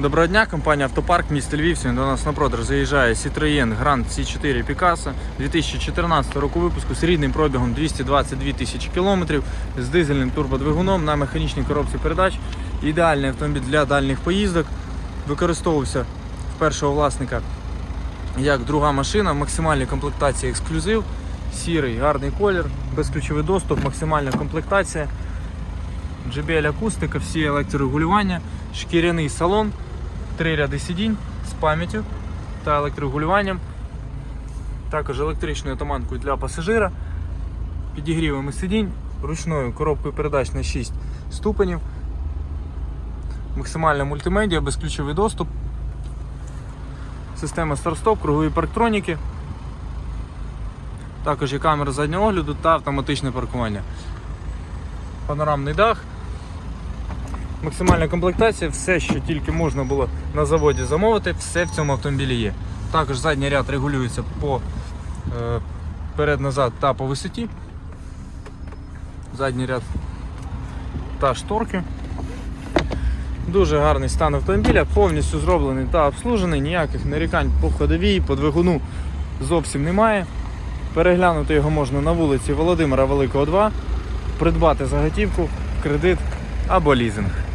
Доброго дня, компанія Автопарк місто Львів. Сьогодні до нас на продаж заїжджає Citroën Grand C4 Picasso 2014 року випуску з рідним пробігом 222 тисячі кілометрів з дизельним турбодвигуном на механічній коробці передач. Ідеальний автомобіль для дальніх поїздок. Використовувався в першого власника як друга машина, в максимальній комплектації ексклюзив, сірий, гарний колір, безключовий доступ, максимальна комплектація. JBL акустика, всі електрорегулювання, шкіряний салон, три ряди сидінь з пам'яттю та електрорегулюванням. Також електричною атаманкою для пасажира, підігрівами сидінь, ручною коробкою передач на 6 ступенів, максимальна мультимедіа, безключовий доступ, система старт-стоп, кругові парктроніки. Також є камера заднього огляду та автоматичне паркування. Панорамний дах. Максимальна комплектація, все, що тільки можна було на заводі замовити, все в цьому автомобілі є. Також задній ряд регулюється по е, перед-назад та по висоті. Задній ряд та шторки. Дуже гарний стан автомобіля, повністю зроблений та обслужений, ніяких нарікань по ходовій, по двигуну зовсім немає. Переглянути його можна на вулиці Володимира Великого 2, придбати за готівку, кредит або лізинг.